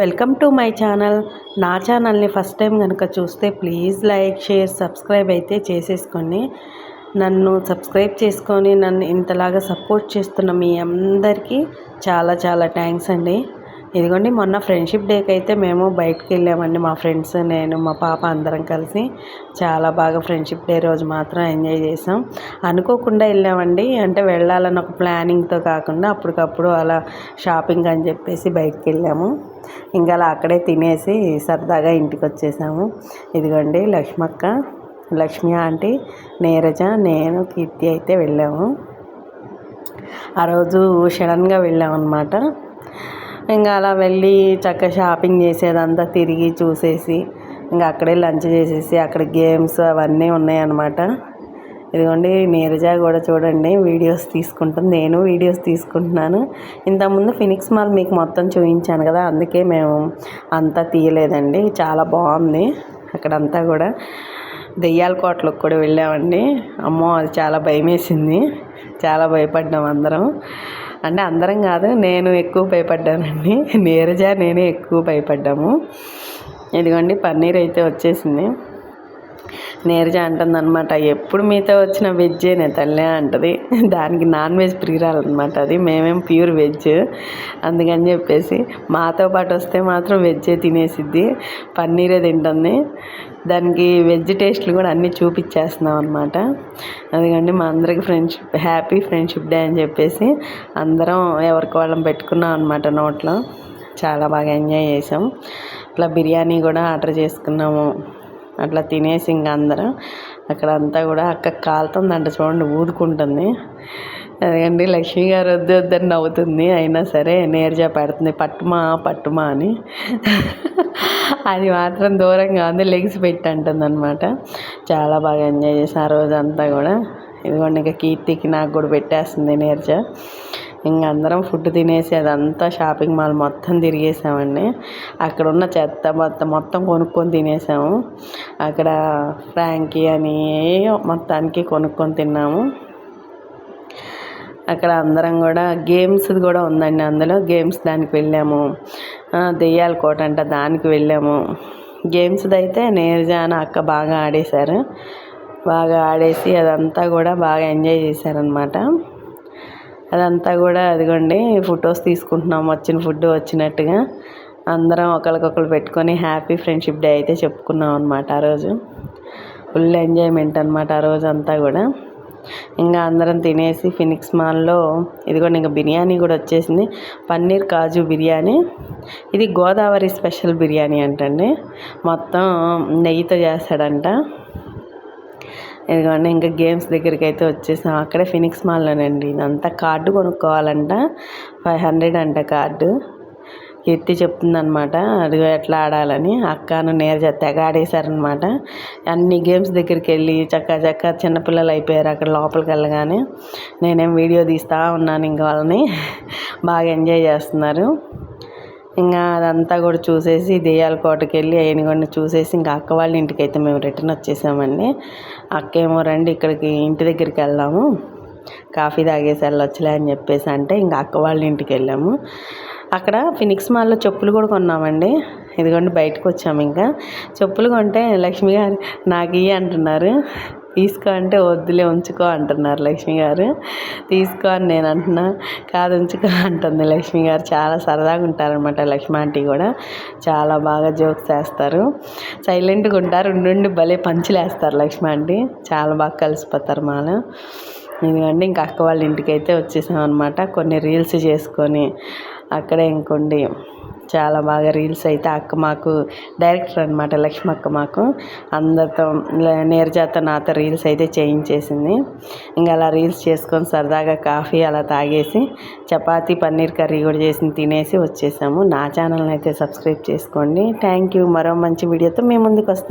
Welcome to my channel. నా ఛానల్ని first time కనుక చూస్తే ప్లీజ్ లైక్ షేర్ సబ్స్క్రైబ్ అయితే చేసేసుకోండి. నన్ను సబ్స్క్రైబ్ చేసుకొని నన్ను ఇంతలాగా సపోర్ట్ చేస్తున్న మీ అందరికీ చాలా చాలా థ్యాంక్స్ అండి. ఇదిగోండి మొన్న ఫ్రెండ్షిప్ డేకి అయితే మేము బయటకు వెళ్ళామండి మా ఫ్రెండ్స్ నేను మా పాప అందరం కలిసి. చాలా బాగా ఫ్రెండ్షిప్ డే రోజు మాత్రం ఎంజాయ్ చేసాం. అనుకోకుండా వెళ్ళామండి. అంటే వెళ్ళాలని ఒక ప్లానింగ్తో కాకుండా అప్పటికప్పుడు అలా షాపింగ్ అని చెప్పేసి బయటకు వెళ్ళాము. ఇంకా అలా అక్కడే తినేసి సరదాగా ఇంటికి వచ్చేసాము. ఇదిగోండి లక్ష్మక్క లక్ష్మి ఆంటీ నీరజ నేను కీర్తి అయితే వెళ్ళాము. ఆ రోజు సడన్గా వెళ్ళామన్నమాట. ఇంకా అలా వెళ్ళి చక్కగా షాపింగ్ చేసేదంతా తిరిగి చూసేసి ఇంకా అక్కడే లంచ్ చేసేసి అక్కడ గేమ్స్ అవన్నీ ఉన్నాయన్నమాట. ఇదిగోండి నీరజ కూడా చూడండి వీడియోస్ తీసుకుంటుంది. నేను వీడియోస్ తీసుకుంటున్నాను. ఇంతకుముందు ఫినిక్స్ మాల్ మీకు మొత్తం చూపించాను కదా అందుకే మేము అంతా తీయలేదండి. చాలా బాగుంది అక్కడంతా కూడా. దెయ్యాల కోటలకు కూడా వెళ్ళామండి. అమ్మో అది చాలా భయం వేసింది చాలా భయపడ్డాం అందరం. అంటే అందరం కాదు నేను ఎక్కువ భయపడ్డానండి. నీరజ నేనే ఎక్కువ భయపడ్డాము. ఇదిగోండి పన్నీర్ అయితే వచ్చేసింది. నీరజ అనమాట ఎప్పుడు మీతో వచ్చిన వెజ్జేనే తల్లే అంటది. దానికి నాన్ వెజ్ ప్రియురాలన్నమాట అది. మేమేం ప్యూర్ వెజ్. అందుకని చెప్పేసి మాతో పాటు వస్తే మాత్రం వెజ్జే తినేసిద్ది. పన్నీరే తింటుంది. దానికి వెజ్ టేస్ట్లు కూడా అన్నీ చూపించేస్తున్నాం అనమాట అందుకండి మా అందరికి ఫ్రెండ్షిప్ హ్యాపీ ఫ్రెండ్షిప్ డే అని చెప్పేసి అందరం ఎవరికి వాళ్ళం పెట్టుకున్నాం అనమాట నోట్లో. చాలా బాగా ఎంజాయ్ చేసాం. ఇట్లా బిర్యానీ కూడా ఆర్డర్ చేసుకున్నాము. అట్లా తినేసి ఇంకా అందరం. అక్కడ అంతా కూడా అక్క కాలుతుందంట చూడండి ఊదుకుంటుంది అదేండి లక్ష్మి గారు వద్దు వద్దని నవ్వుతుంది. అయినా సరే నేర్జా పెడుతుంది పట్టుమా పట్టుమా అని. అది మాత్రం దూరంగా ఉంది లెగ్స్ పెట్టి అంటుంది అనమాట చాలా బాగా ఎంజాయ్ చేసాను ఆ రోజంతా కూడా. ఇదిగోండి ఇంకా కీర్తికి నాకు కూడా పెట్టేస్తుంది నేర్జా. ఇంక అందరం ఫుడ్ తినేసి అదంతా షాపింగ్ మాల్ మొత్తం తిరిగేసామండి. అక్కడ ఉన్న చెత్త మొత్తం మొత్తం కొనుక్కొని తినేసాము. అక్కడ ఫ్రాంకీ అని మొత్తానికి కొనుక్కొని తిన్నాము. అక్కడ అందరం కూడా గేమ్స్ కూడా ఉందండి అందులో. గేమ్స్ దానికి వెళ్ళాము. దెయ్యాల కోట అంట దానికి వెళ్ళాము. గేమ్స్ది అయితే నేర్జాన అక్క బాగా ఆడేశారు. బాగా ఆడేసి అదంతా కూడా బాగా ఎంజాయ్ చేశారనమాట అదంతా కూడా అదిగోండి ఫొటోస్ తీసుకుంటున్నాం. వచ్చిన ఫుడ్ వచ్చినట్టుగా. అందరం ఒకరికొకరు పెట్టుకొని హ్యాపీ ఫ్రెండ్షిప్ డే అయితే చెప్పుకున్నాం అనమాట ఆ రోజు. ఫుల్ ఎంజాయ్మెంట్ అనమాట ఆ రోజు అంతా కూడా. ఇంకా అందరం తినేసి ఫినిక్స్ మాల్లో ఇదిగోండి ఇంకా బిర్యానీ కూడా వచ్చేసింది. పన్నీర్ కాజు బిర్యానీ. ఇది గోదావరి స్పెషల్ బిర్యానీ అంటండి. మొత్తం నెయ్యితో చేస్తాడంట. ఇదిగోండి ఇంకా గేమ్స్ దగ్గరికి అయితే వచ్చేసాం. అక్కడే ఫినిక్స్ మాల్లోనండి. ఇదంతా కార్డు కొనుక్కోవాలంట. ఫైవ్ హండ్రెడ్ అంట కార్డు. ఎత్తి చెప్తుందనమాట అదిగో ఎట్లా ఆడాలని. అక్కను నేరు తెగ ఆడేశారనమాట అన్ని గేమ్స్ దగ్గరికి వెళ్ళి చక్క చక్క చిన్నపిల్లలు అయిపోయారు అక్కడ లోపలికి వెళ్ళగానే. నేనేం వీడియో తీస్తూ ఉన్నాను ఇంక వాళ్ళని. బాగా ఎంజాయ్ చేస్తున్నారు. ఇంకా అదంతా కూడా చూసేసి దెయ్యాల కోటకి వెళ్ళి అయినగొండ చూసేసి ఇంకా అక్క వాళ్ళ ఇంటికి అయితే మేము రిటర్న్ వచ్చేసామండి. అక్క ఏమో రండి ఇక్కడికి ఇంటి దగ్గరికి వెళ్దాము. కాఫీ తాగేసి వెళ్ళొచ్చులే అని చెప్పేసి అంటే ఇంకా అక్క వాళ్ళ ఇంటికి వెళ్ళాము. అక్కడ ఫినిక్స్ మాల్లో చెప్పులు కూడా కొన్నామండి. ఇదిగోండి బయటకు వచ్చాము ఇంకా. చెప్పులు కొంటే లక్ష్మి గారు నాకు ఇవి అంటున్నారు. తీసుకో అంటే వద్దులే ఉంచుకో అంటున్నారు లక్ష్మి గారు. తీసుకో అని నేను అంటున్నా. కాదు ఉంచుకో అంటుంది లక్ష్మి గారు. చాలా సరదాగా ఉంటారనమాట లక్ష్మి ఆంటీ కూడా. చాలా బాగా జోక్స్ వేస్తారు. సైలెంట్గా ఉంటారు. ఉండి భలే పంచులు వేస్తారు లక్ష్మి ఆంటీ. చాలా బాగా కలిసిపోతారు మాలో. ఎందుకంటే ఇంకా అక్క వాళ్ళ ఇంటికి అయితే వచ్చేసాం అనమాట కొన్ని రీల్స్ చేసుకొని అక్కడే ఇంకోండి. చాలా బాగా రీల్స్ అయితే అక్క మాకు డైరెక్టర్ అనమాట లక్ష్మక్క మాకు. అందరితో నేర్జాత నాతో రీల్స్ అయితే చేయించేసింది. ఇంకా అలా రీల్స్ చేసుకొని సరదాగా కాఫీ అలా తాగేసి చపాతీ పన్నీర్ కర్రీ కూడా చేసి తినేసి వచ్చేసాము. నా ఛానల్ని అయితే సబ్స్క్రైబ్ చేసుకోండి. Thank you. మరో మంచి వీడియోతో మేము ముందుకు వస్తాం